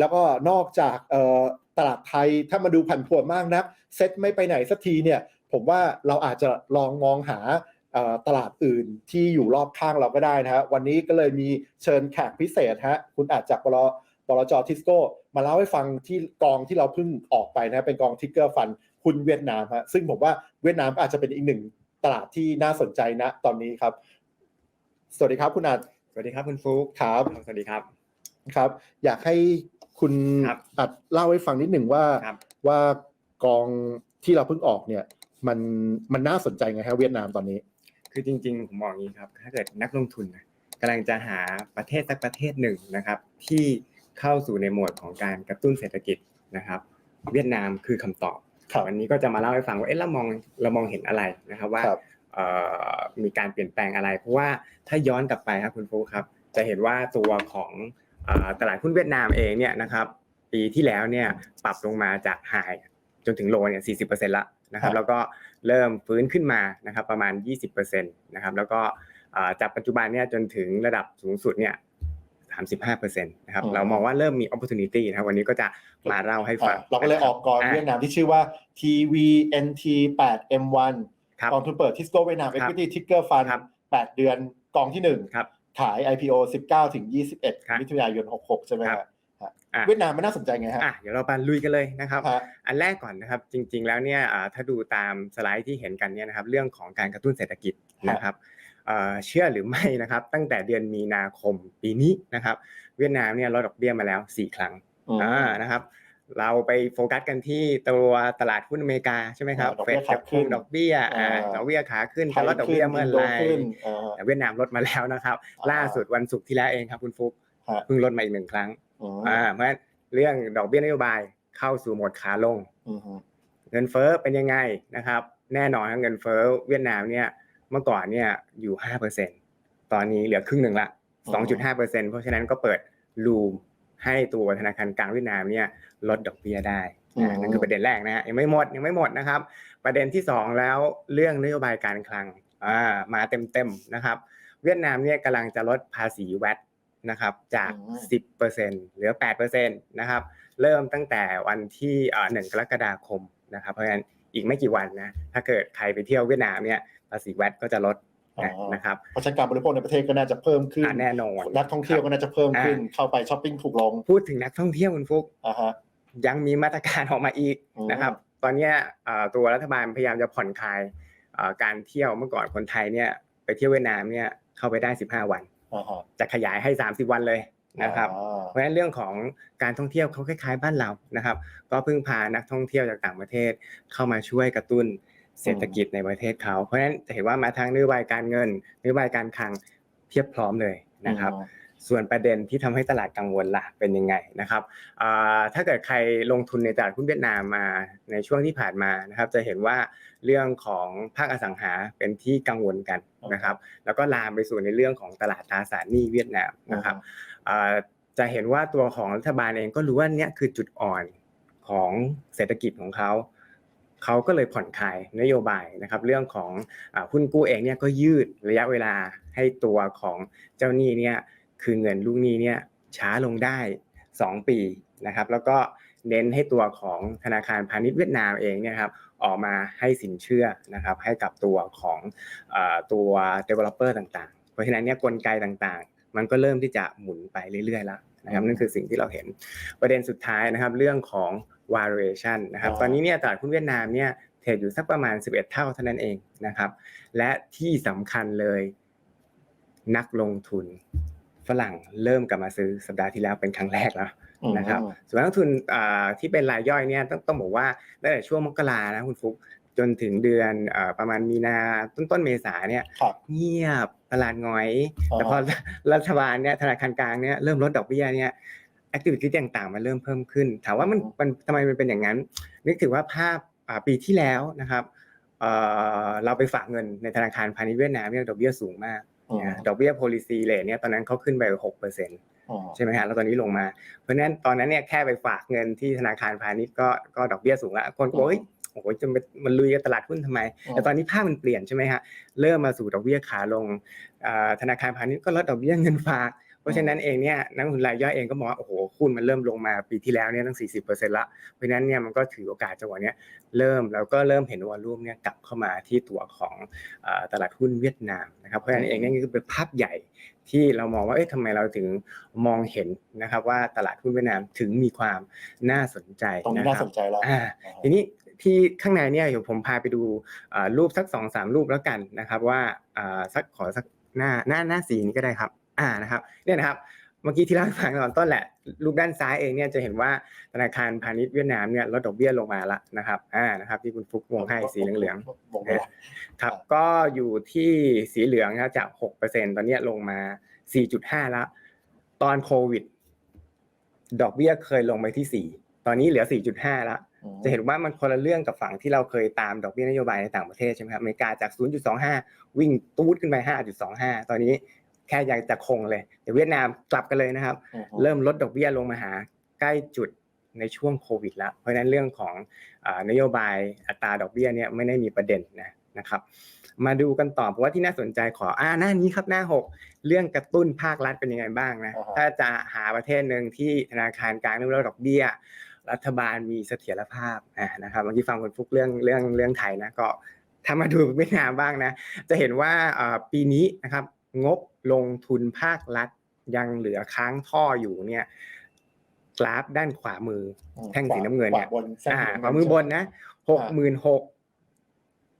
แล้วก็นอกจากเอ่อตลาดไทยถ้ามาดูผันผวนมากนักเซ็ตไม่ไปไหนสักทีเนี่ยผมว่าเราอาจจะลองมองหาเอ่อตลาดอื่นที่อยู่รอบข้างเราก็ได้นะฮะวันนี้ก็เลยมีเชิญแขกพิเศษฮะคุณอาจจากบลบลจทิสโก้มาเล่าให้ฟังที่กองที่เราเพิ่งออกไปนะเป็นกองทิกเกอร์ฟันคุณเวียดนามฮะซึ่งผมว่าเวียดนามก็อาจจะเป็นอีกหนึ่งตลาดที่น่าสนใจนะตอนนี้ครับ สวัสดีครับคุณอาจสวัสดีครับคุณฟุ๊กครับสวัสดีครับครับ อยากให้ คุณครับอัดเล่าให้ฟังนิดหนึ่งว่าครับว่ากองที่เราเพิ่งออกเนี่ยมันมันน่าสนใจไงฮะเวียดนามตอนนี้ คือจริง ๆ ผมบอกอย่างนี้ครับ ถ้าเกิดนักลงทุนนะกำลังจะหาประเทศสักประเทศหนึ่งนะครับ ที่เข้าสู่ในโหมดของการกระตุ้นเศรษฐกิจนะครับ เวียดนามคือคำตอบครับวันนี้ก็จะมาเล่าให้ฟังว่าเอ๊ะเรามองเรามองเห็นอะไรนะครับว่าครับเอ่อมีการเปลี่ยนแปลงอะไร เพราะว่าถ้าย้อนกลับไปครับคุณฟุ๊กครับ จะเห็นว่าตัวของเอ่อ ตลาดหุ้นเวียดนามเองเนี่ยนะครับปีที่แล้วเนี่ยปรับลงมาจากไฮจนถึงโลเนี่ย40%ละนะครัครับบแล้วก็เริ่มฟื้นขึ้นมานะครับประมาณ20%นะครับแล้วก็เอ่อจากปัจจุบันเนี่ยจนถึงระดับสูงสุดเนี่ย35%นะครับเรามองว่าเริ่มมี opportunity นะครับวันนี้ก็จะมาเล่าให้ฟังอะเราก็เลยออกกองะเวียดนามที่ชื่อว่า TVNT 8 M1 ครับกองทุนเปิดทิสโก้เวียดนามครับ Equity Ticker Fund ครับ8เดือนกองที่หนึ่งครับ ขาย IPO 19 ถึงครับ21 มิถุนายน 66 ใช่ไหมครัฮะบอะเวียดนามมันน่าสนใจไงฮะอะเดี๋ยวเราไปลุยกันเลยนะครับฮะอันแรกก่อนนะครับ จริง ๆ แล้วเนี่ยอ่าถ้าดูตามสไลด์ที่เห็นกันเนี่ยนะครับ เรื่องของการกระตุ้นเศรษฐกิจนะครับเอ่อเชื่อหรือไม่นะครับ ตั้งแต่เดือนมีนาคมปีนี้นะครับ เวียดนามเนี่ยลดดอกเบี้ยมาแล้ว 4 ครั้งอืมอ่านะครับ เราไปโฟกัสกันที่ตัวตลาดหุ้นอเมริกาใช่ไหมครับอ่าดอกเฟเบี้ดยจะขาขึ้คงนดอกเบี้ยอ่าอ่าดอกเบี้ยขาขึ้นไทจะยลดดอกเบี้ยเมื่อขึ้นไหอินร่โดขึ้นอ่าแต่เวียดนามลดมาแล้วนะครับอ่าล่าสุดวันศุกร์ที่แล้วเองครับคุณฟุ๊กฮะเพิ่งลดมาอีกหนึ่งครั้งอืมอ่าเพราะฉะนั้นเรื่องดอกเบี้ยนโยบายเข้าสู่โหมดขาลงอืมฮึเงินเฟ้อเป็นยังไงนะครับ แน่นอนครับเงินเฟ้อเวียดนามเนี่ยเมื่อก่อนเนี่ยอยู่5%ตอนนี้เหลือครึ่งหนึ่งละ2.5%เพราะฉะนั้นก็เปิดรูม ให้ตัวธนาคารกลางเวียดนามเนี่ยลดดอกเบี้ยได้นะนั่นคือประเด็นแรกนะฮะยังไม่หมดยังไม่หมดนะครับ ประเด็นที่สองแล้วเรื่องนโยบายการคลังอ่ามาเต็มๆนะครับ เวียดนามเนี่ยกำลังจะลดภาษีแวตนะครับจาก 10%เหลือ 8%นะครับเริ่มตั้งแต่วันที่เอ่อ1กรกฎาคมนะครับเพราะฉะนั้นอีกไม่กี่วันนะถ้าเกิดใครไปเที่ยวเวียดนามเนี่ยภาษีแวตก็จะลดอ๋อ นะครับเพราะฉะนั้นการบริโภคในประเทศก็น่าจะเพิ่มขึ้นอ่าแน่นอนนักท่องเที่ยวก็น่าจะเพิ่มขึ้นเข้าไปช้อปปิ้งถูกลง พูดถึงนักท่องเที่ยวคุณฟุกอ่าฮะยังมีมาตรการออกมาอีกอืมนะครับ ตอนเนี้ยเอ่อตัวรัฐบาลพยายามจะผ่อนคลายเอ่อการเที่ยวเมื่อก่อนคนไทยเนี่ยไปเที่ยวเวียดนามเนี่ยเข้าไปได้ 15 วันอ่าฮะจะขยายให้ 30 วันเลยนะครับอ่าเพราะฉะนั้นเรื่องของการท่องเที่ยวเขาคล้ายๆบ้านเรานะครับ ก็พึ่งพานักท่องเที่ยวจากต่างประเทศเข้ามาช่วยกระตุ้น เศรษฐกิจในประเทศเขาเพราะฉะนั้นจะเห็นว่ามาทางนโยบายการเงินนโยบายการคลังเทียบพร้อมเลยนะครับส่วนประเด็นที่ทำให้ตลาดกังวลล่ะเป็นยังไงนะครับอ่าถ้าเกิดใครลงทุนในตลาดหุ้นเวียดนามมาในช่วงที่ผ่านมานะครับ จะเห็นว่าเรื่องของภาคอสังหาเป็นที่กังวลกันนะครับ แล้วก็ลามไปสู่ในเรื่องของตลาดตราสารหนี้เวียดนามนะครับอ่าจะเห็นว่าตัวของรัฐบาลเองก็รู้ว่าเนี่ยคือจุดอ่อนของเศรษฐกิจของเขา เขาก็เลยผ่อนคลายนโยบายนะครับเรื่องของหุ้นกู้เองเนี่ยก็ยืดระยะเวลาให้ตัวของเจ้าหนี้เนี่ยคือเงินลูกหนี้เนี่ยช้าลงได้ 2 ปีนะครับแล้วก็เน้นให้ตัวของธนาคารพาณิชย์เวียดนามเองเนี่ยครับออกมาให้สินเชื่อนะครับให้กับตัวของตัว developer ต่างๆ เพราะฉะนั้นเนี่ยกลไกต่างๆ มันก็เริ่มที่จะหมุนไปเรื่อยๆแล้ว นะครับนั่นคือสิ่งที่เราเห็นประเด็นสุดท้ายนะครับเรื่องของ valuation นะครับอ๋อตอนนี้เนี่ยตลาดหุ้นเวียดนามเนี่ยเทรดอยู่สักประมาณ 11 เท่าเท่านั้นเองนะครับและที่สำคัญเลยนักลงทุนฝรั่งเริ่มกลับมาซื้อสัปดาห์ที่แล้วเป็นครั้งแรกแล้วนะครับอืมส่วนนักลงทุนอ่าที่เป็นรายย่อยเนี่ยต้องต้องบอกว่าตั้งแต่ช่วงมกรานะคุณฟุก จนถึงเดือนเอ่อประมาณมีนาต้นต้นเมษาเนี่ยครับเงียบตลาดหงอยอ่าแต่พอรัฐบาลเนี่ยธนาคารกลางเนี่ยเริ่มลดดอกเบี้ยเนี่ยแอคทิวิตี้ต่างๆมันเริ่มเพิ่มขึ้น ถามว่ามันมันทำไมมันเป็นอย่างนั้น นึกถึงว่าภาพอ่าปีที่แล้วนะครับเอ่อเราไปฝากเงินในธนาคารพาณิชย์เวียดนามเนี่ยดอกเบี้ยสูงมากอืมนะดอกเบี้ย policy rate เนี่ยตอนนั้นเขาขึ้นไปหกเปอร์เซ็นต์อืมใช่ไหมฮะแล้วตอนนี้ลงมา เพราะฉะนั้นตอนนั้นเนี่ยแค่ไปฝากเงินที่ธนาคารพาณิชย์ก็ก็ดอกเบี้ยสูงแล้วคนก็บอกเฮ้ย โอ้โหจะมามันลุยกับตลาดหุ้นทำไม แต่ตอนนี้ภาพมันเปลี่ยนใช่ไหมฮะเริ่มมาสู่ดอกเบี้ยขาลงอ่าธนาคารพาณิชย์ก็ลดดอกเบี้ยเงินฝากเพราะฉะนั้นเองเนี่ยนักลงทุนรายย่อยเองก็มองว่าโอ้โหหุ้นมันเริ่มลงมาปีที่แล้วเนี่ยตั้ง 40%ละเพราะฉะนั้นเนี่ยมันก็ถือโอกาสจังหวะเนี้ยเริ่มแล้วก็เริ่มเห็นวอลลุ่มเนี่ยกลับเข้ามาที่ตัวของเอ่อตลาดหุ้นเวียดนามนะครับเพราะฉะนั้นเองเนี่ยคือเป็นภาพใหญ่ที่เรามองว่าเอ๊ะทำไมเราถึงมองเห็นนะครับว่าตลาดหุ้นเวียดนามถึงมีความน่าสนใจตรงนี้นะน่าครัสบนใจแล้วอ่าทีนี้ ที่ข้างในเนี่ยเดี๋ยวผมพาไปดูรูปสักสองสามรูปแล้วกันนะครับว่าสักขอสักหน้าหน้าหน้าสีนี้ก็ได้ครับอ่านะครับเนี่ยนะครับเมื่อกี้ที่เล่าให้ฟังตอนต้นแหละรูปด้านซ้ายเองเนี่ยจะเห็นว่าธนาคารพาณิชย์เวียดนามเนี่ยลดดอกเบี้ยลงมาละนะครับอ่านะครับที่คุณฟุกวงให้สีเหลืองๆวงไปแล้วครับก็อยู่ที่สีเหลืองนะครับจาก6%ตอนนี้ลงมา4.5แล้วตอนโควิด ดอกเบี้ยเคยลงไปที่4ตอนนี้เหลือ4.5แล้ว จะเห็นว่ามันคนละเรื่องกับฝั่งที่เราเคยตามดอกเบี้ยนโยบายในต่างประเทศใช่ไหมครับอเมริกาจาก 0.25 วิ่งตูดขึ้นไป 5.25 ตอนนี้แค่อยากจะคงเลย แต่เวียดนามกลับกันเลยนะครับอือฮึเริ่มลดดอกเบี้ยลงมาหาใกล้จุดในช่วงโควิดแล้วเพราะฉะนั้นเรื่องของอานโยบายอัตราดอกเบี้ยเนี่ยไม่ได้มีประเด็นนะนะครับ มาดูกันต่อเพราะว่าที่น่าสนใจขออ่าหน้านี้ครับหน้า 6 เรื่องกระตุ้นภาครัฐเป็นยังไงบ้างนะอ่าฮะถ้าจะหาประเทศหนึ่งที่ธนาคารกลางเรื่องดอกเบี้ย รัฐบาลมีเสถียรภาพอ่านะครับเมื่อกี้ฟังคุณฟุกเรื่องเรื่องเรื่องไทยนะก็ถ้ามาดูเวียดนามบ้างนะ จะเห็นว่าอ่าปีนี้นะครับงบลงทุนภาครัฐยังเหลือค้างท่ออยู่เนี่ยกราฟด้านขวามือแท่งสีน้ำเงินเนี่ยขวาบนแท่งอ่าสีำขวามือบนนะหกหมื่นหก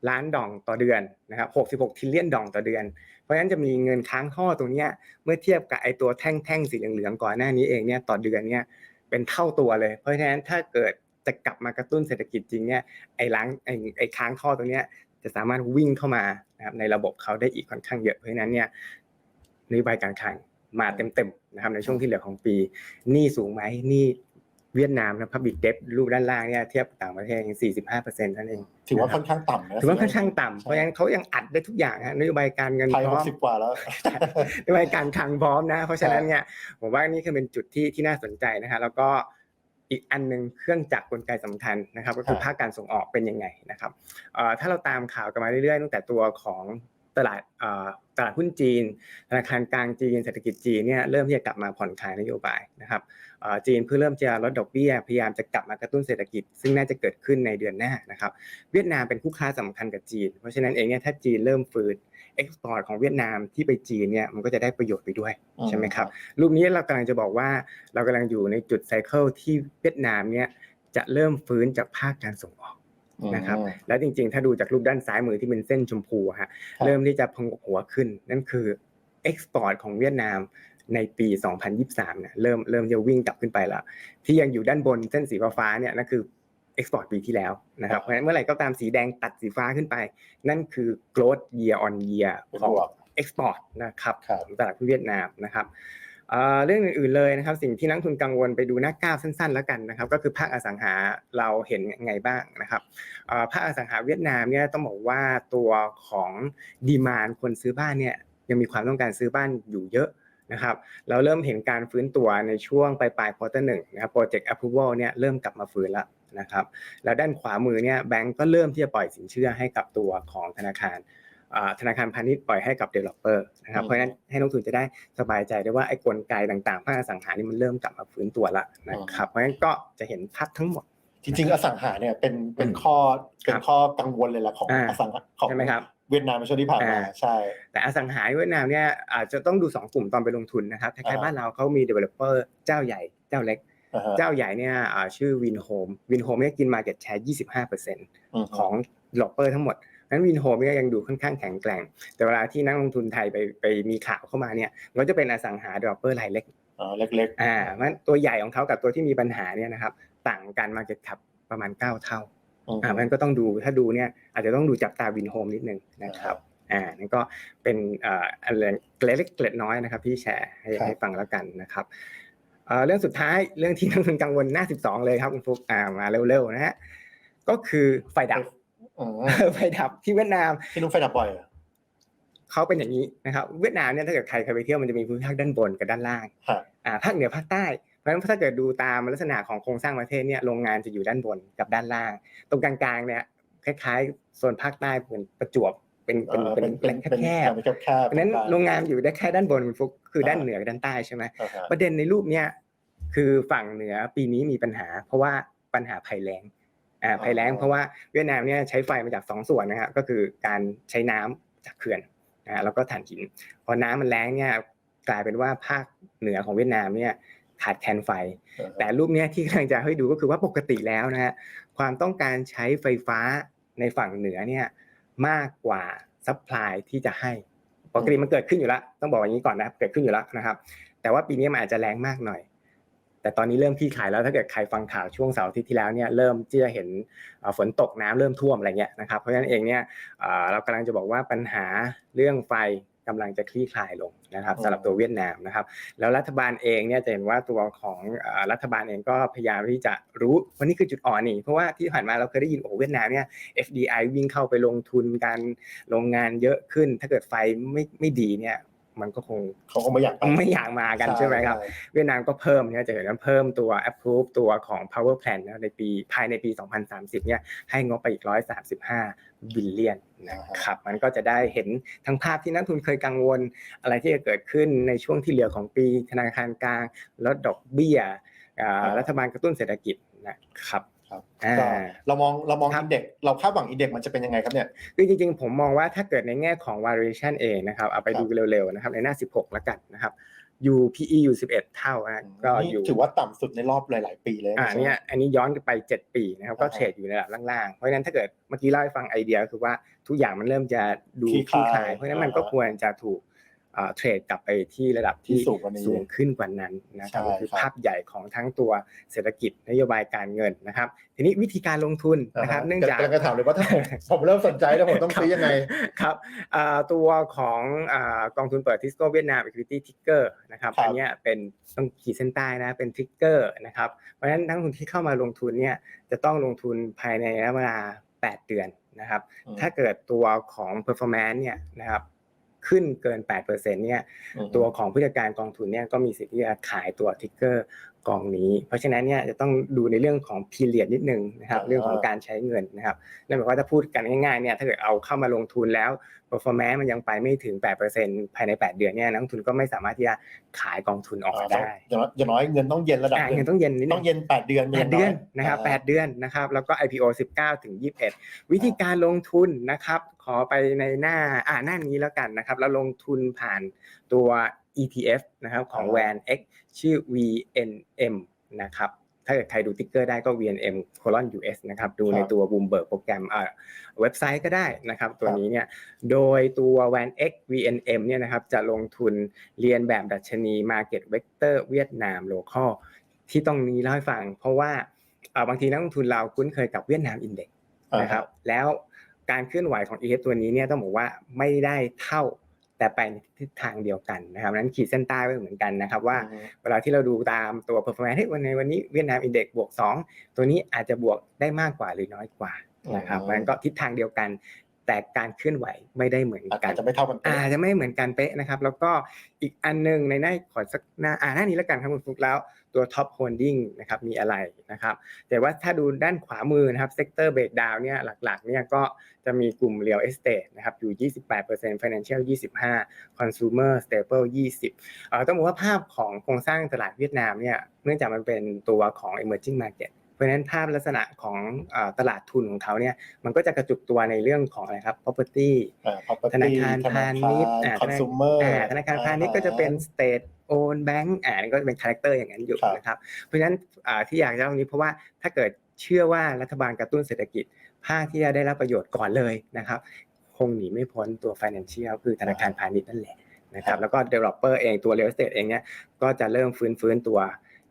ล้านดองต่อเดือนนะครับหกสิบหกทิลเลียนดองต่อเดือน เพราะฉะนั้นจะมีเงินค้างท่อตรงเนี้ยเมื่อเทียบกับไอตัวแท่งแท่งๆสีเหลืองๆก่อนหน้านี้เองเนี่ยต่อเดือนเนี่ย เป็นเท่าตัวเลย เพราะฉะนั้นถ้าเกิดจะกลับมากระตุ้นเศรษฐกิจจริงเนี่ยไอ้ล้างไอ้ไอ้ค้างท่อตรงเนี้ยจะสามารถวิ่งเข้ามานะครับในระบบเขาได้อีกค่อนข้างเยอะเพราะฉะนั้นเนี่ยนโยบายการคลังมาเต็มๆนะครับในช่วงที่เหลือของปีหนี้สูงไหมหนี้ เวียดนามนะ public debt รูปด้านล่างเนี่ยเทียบกับต่างประเทศยัง45เปอร์เซ็นต์นั่นเองถือว่าค่อนข้างต่ำนะถือว่าค่อนข้างต่ำเพราะฉะนั้นเขายังอัดได้ทุกอย่างฮะนโยบายการเงินไทยพหร้กอมสิบกว่าแล้วนโยบายการคลังพร้อมนะ เพราะฉะนั้นเนี่ยผมว่านี่คือเป็นจุดที่ที่น่าสนใจนะฮะแล้วก็อีกอันหนึงเครื่องจักรกลไกสำคัญนะครับ ก็คือครับภาคการส่งออกเป็นยังไงนะครับเอ่อถ้าเราตามข่าวกันมาเรื่อยๆตั้งแต่ตัวของ ตลาดเอ่อตลาดหุ้นจีน ธนาคารกลางจีนเศรษฐกิจจีนเนี่ยเริ่มที่จะกลับมาผ่อนคลายนโยบายนะครับเอ่อจีนเพื่อเริ่มจะลดดอกเบี้ยพยายามจะกลับมากระตุ้นเศรษฐกิจ ซึ่งน่าจะเกิดขึ้นในเดือนหน้านะครับเวียดนามเป็นคู่ค้าสำคัญกับจีน เพราะฉะนั้นเองเนี่ยถ้าจีนเริ่มฟื้นเอ็กซ์พอร์ตของเวียดนามที่ไปจีนเนี่ยมันก็จะได้ประโยชน์ไปด้วยใช่ไหมครับรูปนี้เรากำลังจะบอกว่าเรากำลังอยู่ในจุดไซเคิลที่เวียดนามเนี่ยจะเริ่มฟื้นจากภาคการส่งออก นะครับแล้วจริงๆ ถ้าดูจากรูปด้านซ้ายมือที่เป็นเส้นชมพูอะฮะครับเริ่มที่จะพงกหัวขึ้น นั่นคือเอ็กซ์พอร์ตของเวียดนามในปี 2023เนี่ยเริ่มเริ่มจะวิ่งกลับขึ้นไปแล้ว ที่ยังอยู่ด้านบนเส้นสีฟ้าๆเนี่ยนั่นคือเอ็กซ์พอร์ตปีที่แล้วนะครับเพราะฉะนั้นเมื่อไหร่ก็ตามสีแดงตัดสีฟ้าขึ้นไป นั่นคือ growth year on year เป็นของบวก export นะครับครับของตลาดหุ้นเวียดนามนะครับ เรื่องอื่นๆเลยนะครับ สิ่งที่นักทุนกังวลไปดูหน้าก้าวสั้นๆ แล้วกันนะครับ ก็คือภาคอสังหาเราเห็นไงบ้างนะครับภาคอสังหาเวียดนามเนี่ยต้องบอกว่าตัวของดีมานคนซื้อบ้านเนี่ยยังมีความต้องการซื้อบ้านอยู่เยอะนะครับเราเริ่มเห็นการฟื้นตัวในช่วงปลายปลายควอเตอร์หนึ่งนะครับโปรเจกต์ approval เนี่ยเริ่มกลับมาฟื้นแล้วนะครับแล้วด้านขวามือเนี่ยแบงก์ก็เริ่มที่จะปล่อยสินเชื่อให้กับตัวของธนาคาร ธนาคารพาณิชย์ปล่อยให้กับ developer นะครับอืมเพราะฉะนั้นให้นักลงทุนจะได้สบายใจได้ว่าไอ้กลไกต่างๆภาคอสังหานี่มันเริ่มกลับมาฟื้นตัวแล้วนะครับเพราะฉะนั้นก็จะเห็นภาพทั้งหมด จริงๆ อสังหาเนี่ยเป็นเป็นอืมข้อเป็ครันบข้อกังวลเลยแหละของอ่าอสังหาของใช่ไหมครับเวียดนามในช่วงที่ผ่านมาอ่าใช่ แต่อสังหาเวียดนามเนี่ยอาจจะต้องดู 2 กลุ่มตอนไปลงทุนนะครับคล้ายๆอ่าบ้านเราเขามี developer เจ้าใหญ่เจ้าเล็กอ่าฮะเจ้าใหญ่เนี่ยอ่าชื่อวินโฮมวินโฮมเนี่ยกิน market share 25%มของ developer ทั้งหมด นั้นวินโฮมเนี่ยยังดูค่อนข้างแข็งแกร่ง แต่เวลาที่นักลงทุนไทยไปไปมีข่าวเข้ามาเนี่ยมันก็จะเป็นอสังหา developer รายเล็กอ่าเล็กอ่ามันตัวใหญ่ของเขากับตัวที่มีปัญหาเนี่ยนะครับต่างกัน market cap ประมาณ 9 เท่าๆอืมอ่ามันก็ต้องดูถ้าดูเนี่ยอาจจะต้องดูจับตาวินโฮมนิดนึงนะครับอ่านั่นก็เป็นเอ่ออะไรเกล็ดเล็กเกล็ดน้อยนะครับที่แชร์ให้ครับให้ฟังแล้วกันนะครับเอ่อเรื่องสุดท้ายเรื่องที่นักลงทุนกังวลหน้า 12 เลยครับคุณฟุกอ่ามาเร็วๆนะฮะก็คือไฟดับอืม ไฟดับที่เวียดนามที่นุ่งไฟดับบ่อยเหรอเขาเป็นอย่างนี้นะครับ เวียดนามเนี่ยถ้าเกิดใครเคยไปเที่ยวมันจะมีภูมิภาคด้านบนกับด้านล่างฮะอ่าภาคเหนือภาคใต้เพราะฉะนั้นถ้าเกิดดูตามลักษณะของโครงสร้างประเทศเนี่ยโรงงานจะอยู่ด้านบนกับด้านล่าง ตรงกลางๆเนี่ยคล้ายๆโซนภาคใต้เหมือนประจวบเป็นเป็นอ่าเป็นเป็นแคเป็นบแคบเป็นแคบๆเพราะฉะนั้นต่างๆโรงงานอยู่ได้แค่ด้านบนคุณฟุกคือด้านอ่าเหนือกับด้านใต้ใช่ไหมอ่าฮะประเด็นในรูปเนี้ยคือฝั่งเหนือปีนี้มีปัญหา เพราะว่าปัญหาภัยแล้ง อ่าภัยแล้งเพราะว่าเวียดนามเนี่ยใช้ไฟมาจากสองส่วนนะครับก็คือการใช้น้ำจากเขื่อนนะฮะแล้วก็ถ่านหิน พอน้ำมันแล้งเนี่ยกลายเป็นว่าภาคเหนือของเวียดนามเนี่ยขาดแคลนไฟ แต่รูปเนี้ยที่กำลังจะให้ดูก็คือว่าปกติแล้วนะฮะความต้องการใช้ไฟฟ้าในฝั่งเหนือเนี่ยมากกว่าซัพพลายที่จะให้ปกติมันเกิดขึ้นอยู่แล้วต้องบอกอย่างนี้ก่อนนะครับเกิดขึ้นอยู่แล้วนะครับ แต่ว่าปีนี้มันอาจจะแรงมากหน่อย แต่ตอนนี้เริ่มคลี่คลายแล้วถ้าเกิดใครฟังข่าวช่วงเสาร์อาทิตย์ที่แล้วเนี่ยเริ่มที่จะเห็นเอ่อฝนตกน้ำเริ่มท่วมอะไรเงี้ยนะครับเพราะฉะนั้นเองเนี่ยเอ่อเรากำลังจะบอกว่าปัญหาเรื่องไฟกำลังจะคลี่คลายลงนะครับอืมสำหรับตัวเวียดนามนะครับ แล้วรัฐบาลเองเนี่ยจะเห็นว่าตัวของเอ่อรัฐบาลเองก็พยายามที่จะรู้ว่านี่คือจุดอ่อนนี่เพราะว่าที่ผ่านมาเราเคยได้ยินโอ้โหเวียดนามเนี่ย FDI วิ่งเข้าไปลงทุนการโรงงานเยอะขึ้น ถ้าเกิดไฟไม่ไม่ดีเนี่ย มันก็คงเขาคงไม่อยากไปไม่อยากมากันใช่ไหมครับ เวียดนามก็เพิ่มเนี่ยจะเห็นว่าเพิ่มตัว approve ตัวของ power plan นะในปีภายในปี 2030 เนี่ยให้งบไปอีก 135 บิลเลียนนะครับมันก็จะได้เห็นทั้งภาพที่นักทุนเคยกังวล อะไรที่จะเกิดขึ้นในช่วงที่เหลือของปีธนาคารกลางลดดอกเบี้ยอ่าอ่ารัฐบาลกระตุ้นเศรษฐกิจนะครับ ครับอ่าก็เรามองเรามองครับอินเด็กเราคาดหวังอินเด็กมันจะเป็นยังไงครับเนี่ยคือจริงๆ ผมมองว่าถ้าเกิดในแง่ของ valuation เองนะครับเอาไปครับดูเร็วๆนะครับในหน้า 16 แล้วกันนะครับอยู่ PE อยู่11 เท่านะก็นี่อยู่ถือว่าต่ำสุดในรอบหลาย ๆ ปีเลยอ่าใช่ไหมเนี่ยอันนี้ย้อนไป 7 ปีนะครับก็อ่าฮะเทรดอยู่ในระดับล่างๆ เพราะฉะนั้นถ้าเกิดเมื่อกี้เล่าให้ฟังไอเดียก็คือว่าทุกอย่างมันเริ่มจะดูคลี่คลี่คคลาลายยเพราะฉะนั้นมันก็อ่าฮะควรจะถูกอ่า เทรดกลับไปที่ระดับที่ที่สูงกว่านี้สูงขึ้นกว่านั้นนะครับใช่ก็คือครับภาพใหญ่ของทั้งตัวเศรษฐกิจนโยบายการเงินนะครับ ทีนี้วิธีการลงทุนนะครับ เนื่องจากกำลังจะถามเลยว่าถ้าผมผมเริ่มสนใจแล้วผมต้องซื้อยังไงครับอ่าตัวของอ่ากองทุนเปิดทิสโก้เวียดนาม Equity Ticker นะครับครับอันเนี้ยเป็นต้องขีดเส้นใต้นะเป็นทิกเกอร์นะครับเพราะฉะนั้นนักลงทุนที่เข้ามาลงทุนเนี่ยจะต้องลงทุนภายในระยะเวลา 8 เดือนนะครับอืมถ้าเกิดตัวของ performance เนี่ยนะครับ ขึ้นเกิน 8%เนี่ยอืมตัวของผู้จัดการกองทุนเนี่ยก็มีสิทธิ์ที่จะขายตัวทิกเกอร์ กองนี้ เพราะฉะนั้นเนี่ยจะต้องดูในเรื่องของ period นิดนึงนะครับอ่าเรื่องของการใช้เงินนะครับนั่นหมายความว่าถ้าพูดกันง่ายๆเนี่ยถ้าเกิดเอาเข้ามาลงทุนแล้ว performance มันยังไปไม่ถึง 8%ภายใน 8 เดือนเนี่ยนักลงทุนก็ไม่สามารถที่จะขายกองทุนออกมาได้อย่างน้อยอย่างน้อยเงินต้องเย็นระดับอ่าหนึ่เงิงนต้องเย็นนิดนึต้องงเย็นแปดเดือนแปดเดือนนะครับาแปดเดือนนะครับแล้วก็ IPO 19 ถึง 21 วิธีการลงทุนนะครับขอไปในหน้าอ่าหน้านี้แล้วกันนะครับแล้วลงทุนผ่านตัว ETF นะครับของอ่า WAN X ชื่อ VNM นะครับถ้าเกิดใครดูติ๊กเกอร์ได้ก็ VNM colon US นะครับดูในตัว Bloomberg โปรแกรมอ่าเว็บไซต์ก็ได้นะครับตัวนี้เนี่ยโดยตัว WAN X VNM เนี่ยนะครับจะลงทุนเรียนแบบดัชนี Market Vector เวียดนาม Local ที่ต้องนี้เล่าให้ฟัง เพราะว่าเอ่อบางทีนักลงทุนเราคุ้นเคยกับเวียดนามอินเด็กอ่านะครับแล้วการเคลื่อนไหวของ ETF ตัวนี้เนี่ยต้องบอกว่าไม่ได้เท่า แต่ไปในทิศทางเดียวกันนะครับนั้นขีดเส้นใต้ไว้เหมือนกันนะครับว่าอืมเวลาที่เราดูตามตัว performance เฮ้ยวันในวันนี้เวียดนามอินเด็กบวก 2 ตัวนี้อาจจะบวกได้มากกว่าหรือน้อยกว่านะครับอืมมันก็ทิศทางเดียวกัน แต่การเคลื่อนไหวไม่ได้เหมือนกัอานจจะไม่เท่ากันเป๊ะอาจจะไม่เหมือนกันเป๊ะนะครับ แล้วก็อีกอันหนึงในหน้าขอสักหน้าอ่าหน้านี้แล้วกันครับคุณฟลุกแล้วตัว top holding นะครับมีอะไรนะครับ แต่ว่าถ้าดูด้านขวามือนะครับ sector breakdown เนี่ยหลักๆเนี่ยก็จะมีกลุ่ม real estate นะครับอยู่ 28% financial 25 consumer staple 20เอ่อต้องบอกว่าภาพของโครงสร้างตลาดเวียดนามเนี่ยเนื่องจากมันเป็นตัวของ emerging market เพ ราะฉะนั้นภาพลักษณะของเอ่อตลาดทุนของเขาเนี่ยมันก็จะกระจุกตัวในเรื่องของอะไรครับ property อ่า property ธนาคารพาณิชย์ธอ่านาคาร consumer อ่าธนาคารพาณิชย์ก็จะเป็น state own bank อ่านี่ก็จะเป็นคาแรคเตอร์อย่างนั้นอยู่ครับนะครับ เพราะฉะนั้นอ่าที่อยากจะเล่าตรงนี้เพราะว่าถ้าเกิดเชื่อว่ารัฐบาลกระตุ้นเศรษฐกิจ ภาคที่จะได้รับประโยชน์ก่อนเลยนะครับ คงหนีไม่พ้นตัว financial คือธนาคารพาณิชย์นั่นแหละนะคครัรับบแล้วก็ developer เองตัว real estate เองเนี่ยก็จะเริ่มฟื้นฟื้นตัว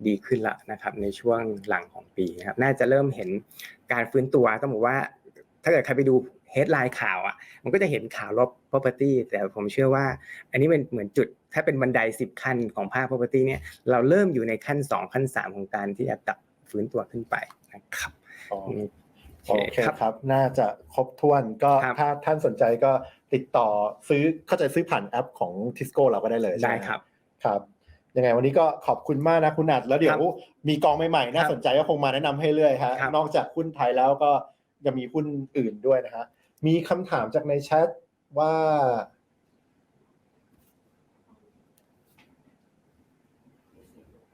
ดีขึ้นละนะครับในช่วงหลังของปีนะครับน่าจะเริ่มเห็นการฟื้นตัวต้องบอกว่า ถ้าเกิดใครไปดู headline ข่าวอะมันก็จะเห็นข่าวลบ property แต่ผมเชื่อว่า อันนี้เป็นเหมือนจุดถ้าเป็นบันได 10 ขั้นของภาค property เนี่ยเราเริ่มอยู่ในขั้น 2 ขั้น 3 ของการที่จะกลับฟื้นตัวขึ้นไปนะครับอ๋ออืมโอเคครับ น่าจะครบถ้วนก็ครับถ้าท่านสนใจก็ติดต่อซื้อเข้าใจซื้อผ่านแอปของ Tisco เราก็ได้เลยใช่ได้ไหมครับครับ ยังไงวันนี้ก็ขอบคุณมากนะคุณอัดแล้วเดี๋ยวมีกองใหม่ๆน่าครับสนใจก็คงมาแนะนำให้เรื่อยฮะครับนอกจากหุ้นไทยแล้วก็ยังมีหุ้นอื่นด้วยนะฮะมีคำถามจากในแชทว่า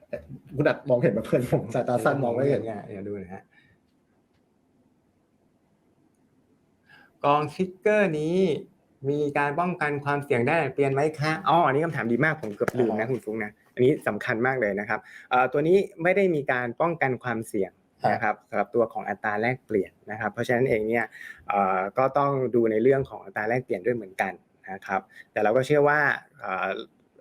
เอ๊ะคุณอัดมองเห็นไหมเพื่อนผมสายตาสั้นมองไม่เห็นเนี่ยเดี๋ยวดูนะฮะกองทริกเกอร์นี้มีการป้องกันความเสี่ยงได้เปลี่ยนไหมคะ อ๋อ อันนี้คำถามดีมาก ผมเกือบลืมนะคุณฟุ้งนะ อันนี้สำคัญมากเลยนะครับเอ่อตัวนี้ไม่ได้มีการป้องกันความเสี่ยงนะครับสำหรับตัวของอัตราแลกเปลี่ยนนะครับ เพราะฉะนั้นเองเนี่ยเอ่อก็ต้องดูในเรื่องของอัตราแลกเปลี่ยนด้วยเหมือนกันนะครับ แต่เราก็เชื่อว่าเอ่อ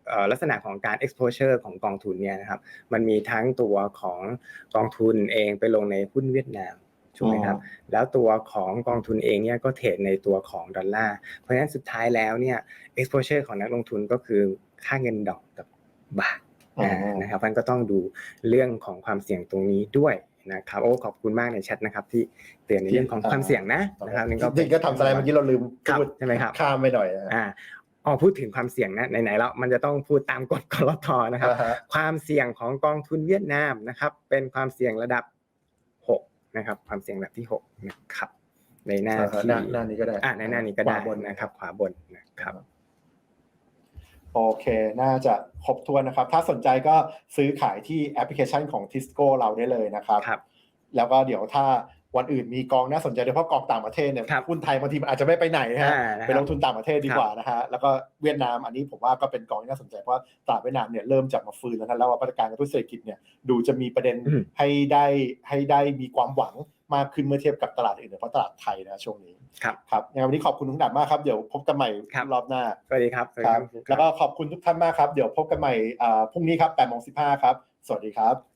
เอ่อลักษณะของการ exposure ของกองทุนเนี่ยนะครับ มันมีทั้งตัวของกองทุนเองไปลงในหุ้นเวียดนามถูกไหมครับแล้วตัวของกองทุนเองเนี่ยก็เทรดในตัวของดอลลาร์เพราะฉะนั้นสุดท้ายแล้วเนี่ย exposure ของนักลงทุนก็คือค่าเงินดอกกับบาทอ๋ออ่า นะครับมันก็ต้องดูเรื่องของความเสี่ยงตรงนี้ด้วยนะครับโอ้ขอบคุณมากในแชทนะครับที่เตือนในเรื่องของความเสี่ยงนะนะครับนี่จริงๆก็ทำสไลด์เมื่อกี้เราลืมครับพูดใช่ไหมครับข้ามไปหน่อยนะอ่าอ๋อพูดถึงความเสี่ยงนะไหนๆแล้วมันจะต้องพูดตามกฎกรตนะครับอ่าฮะความเสี่ยงของกองทุนเวียดนามนะครับ เป็นความเสี่ยงระดับ6นะครับ ความเสี่ยงระดับที่6นะครับในหน้าอ่าฮะที่หน้าหน้านี้ก็ได้อ่าในหน้านี้ก็ได้ขวาบนนะครับ ขวาบนนะครับ โอเคน่าจะครบถ้วนนะครับ ถ้าสนใจก็ซื้อขายที่แอปพลิเคชันของ Tisco เราได้เลยนะครับครับแล้วก็เดี๋ยวถ้าวันอื่นมีกองน่าสนใจโดยเฉพาะกองต่างประเทศเนี่ยครับหุ้นไทยบางทีมันอาจจะไม่ไปไหนนะฮะอ่านะครับไปลงทุนต่างประเทศดีกว่านะฮะแล้วก็เวียดนามอันนี้ผมว่าก็เป็นกองที่น่าสนใจเพราะว่าตลาดเวียดนามเนี่ยเริ่มจะมาฟื้นแล้วนะแล้วว่ามาตรการกระตุ้นเศรษฐกิจเนี่ยดูจะมีประเด็นอืมให้ได้ให้ได้มีความหวัง มากขึ้นเมื่อเทียบกับตลาดอื่นโดยเฉพาะตลาดไทยนะช่วงนี้ครับครับยังไงวันนี้ขอบคุณทุกท่านมากครับเดี๋ยวพบกันใหม่ครับรอบหน้าสวัสดีครับสวัสคดีรับครับ แล้วก็ขอบคุณทุกท่านมากครับ เดี๋ยวพบกันใหม่อ่าพรุ่งนี้ครับ8โมง15ครับ สวัสดีครับ